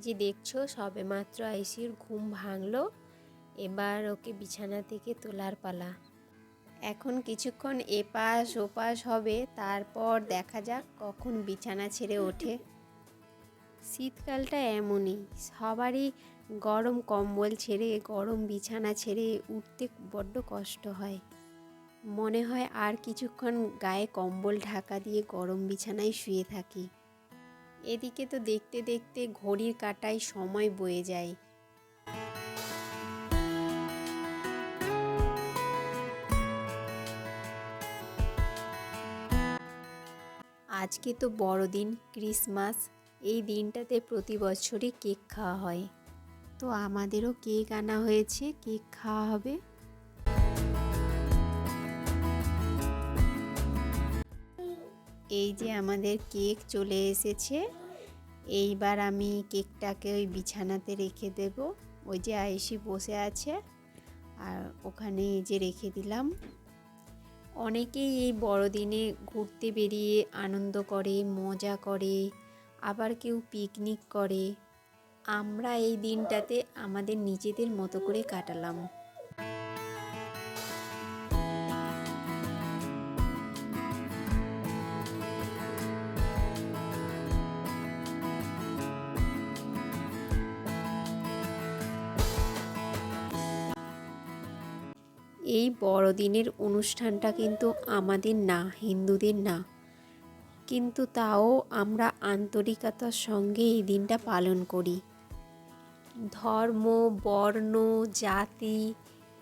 যে দেখছ, সবে মাত্র আইসির ঘুম ভাঙলো। এবার ওকে বিছানা থেকে তোলার পালা। এখন কিছুক্ষণ এপাশ ওপাশ হবে, তারপর দেখা যাক কখন বিছানা ছেড়ে ওঠে। শীতকালটা এমনই, সবারই গরম কম্বল ছেড়ে, গরম বিছানা ছেড়ে উঠতে বড্ড কষ্ট হয়। মনে হয় আর কিছুক্ষণ গায়ে কম্বল ঢাকা দিয়ে গরম বিছানায় শুয়ে থাকি। এদিকে তো দেখতে দেখতে ঘড়ির কাটায় সময় বয়ে যায়। আজকে তো বড়দিন, ক্রিসমাস, এই দিনটাতে প্রতি বছরই কেক খাওয়া হয়। তো আমাদেরও কেক আনা হয়েছে, কেক খাওয়া হবে। এই যে আমাদের কেক চলে এসেছে, এইবার আমি কেকটাকে ওই বিছানাতে রেখে দেব। ওই যে আয়েসি বসে আছে, আর ওখানে এই যে রেখে দিলাম। অনেকেই এই বড়দিনে ঘুরতে বেরিয়ে আনন্দ করে, মজা করে, আবার কেউ পিকনিক করে। আমরা এই দিনটাতে আমাদের নিজেদের মতো করে কাটালাম। এই বড়দিনের অনুষ্ঠানটা কিন্তু আমাদের না, হিন্দুদের না। কিন্তু তাও আমরা আন্তরিকতার সঙ্গে এই দিনটা পালন করি। ধর্ম, বর্ণ, জাতি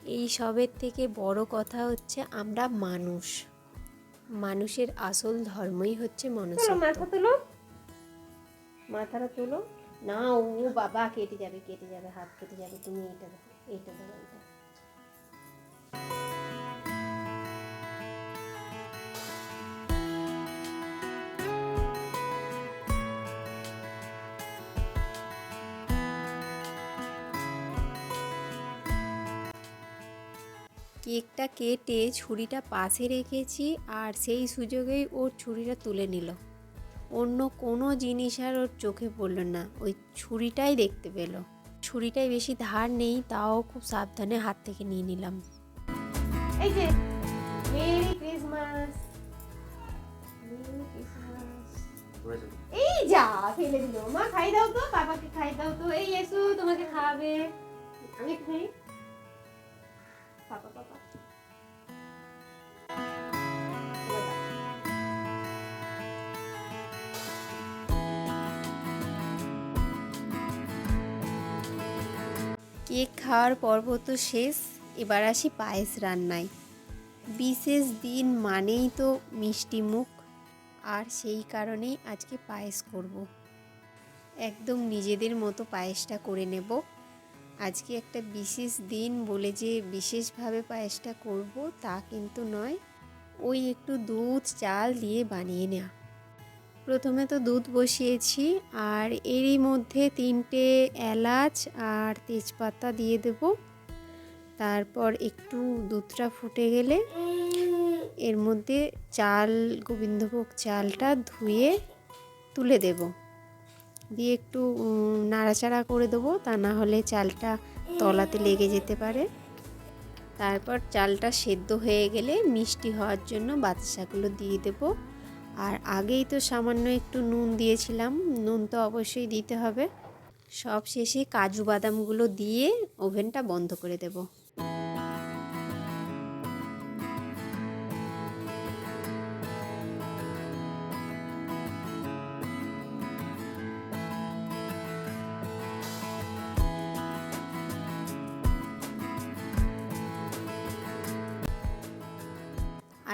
এই সবের থেকে বড় কথা হচ্ছে আমরা মানুষ। মানুষের আসল ধর্মই হচ্ছে মনুষ্য মাথা তুলো। মাথাটা তুলো। না, ও বাবা, কেটে যাবে কেটে যাবে, হাত কেটে যাবে, তুমি এইটা দেখো এইটা দেখো এইটা। কেকটা কেটে ছুরিটা পাশে রেখেছি আর সেই সুযোগেই ওর ছুরিটা তুলে নিল। অন্য কোনো জিনিস আর ওর চোখে পড়ল না। ওই ছুরিটাই দেখতে পেল। ছুরিটাই বেশি ধার নেই, তাও খুব সাবধানে হাত থেকে নিয়ে নিলাম। এই যে মেরি ক্রিসমাস এই যা ফেলে দিল। মা খাই দাও তো বাবাকে খাই দাও তো। এই এসো তোমাকে খাওয়াবে। আমি খাই। পাপা পাপা। কেক খাওয়ার পর্ব তো শেষ। এবার আসি পায়েস রান্নায়। বিশেষ দিন মানেই তো মিষ্টি মুখ, আর সেই কারণেই আজকে পায়েস করব। একদম নিজেদের মতো পায়েসটা করে নেব। আজকে একটা বিশেষ দিন বলে যে বিশেষভাবে পায়েসটা করব তা কিন্তু নয়, ওই একটু দুধ, চাল দিয়ে বানিয়ে নেওয়া প্রথমে তো দুধ বসিয়েছি, আর এরই মধ্যে তিনটে এলাচ আর তেজপাতা দিয়ে দেব। তারপর একটু দুধটা ফুটে গেলে এর মধ্যে চাল, গোবিন্দভোগ চালটা ধুয়ে তুলে দেব। দিয়ে একটু নাড়াচাড়া করে দেবো, তা না হলে চালটা তলাতে লেগে যেতে পারে। তারপর চালটা সেদ্ধ হয়ে গেলে মিষ্টি হওয়ার জন্য বাতাসাগুলো দিয়ে দেব। আর আগেই তো সামান্য একটু নুন দিয়েছিলাম, নুন তো অবশ্যই দিতে হবে। সব শেষে কাজু বাদামগুলো দিয়ে ওভেনটা বন্ধ করে দেবো।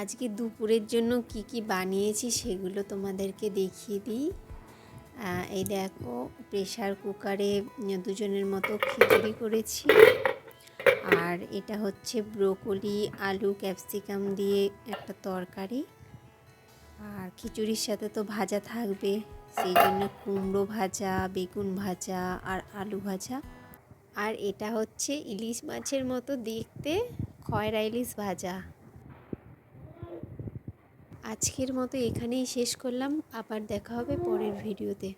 আজকে দুপুরের জন্য কি কি বানিয়েছি সেগুলো তোমাদেরকে দেখিয়ে দিই। এই দেখো প্রেশার কুকারে দুজনের মতো খিচুড়ি করেছি। আর এটা হচ্ছে ব্রোকলি আলু ক্যাপসিকাম দিয়ে একটা তরকারি। আর খিচুড়ির সাথে তো ভাজা থাকবে, সেই জন্য কুমড়ো ভাজা, বেগুন ভাজা আর আলু ভাজা। আর এটা হচ্ছে ইলিশ মাছের মতো দেখতে, খয়রা ইলিশ ভাজা। আজকের মতো এখানেই শেষ করলাম। আবার দেখা হবে পরের ভিডিওতে।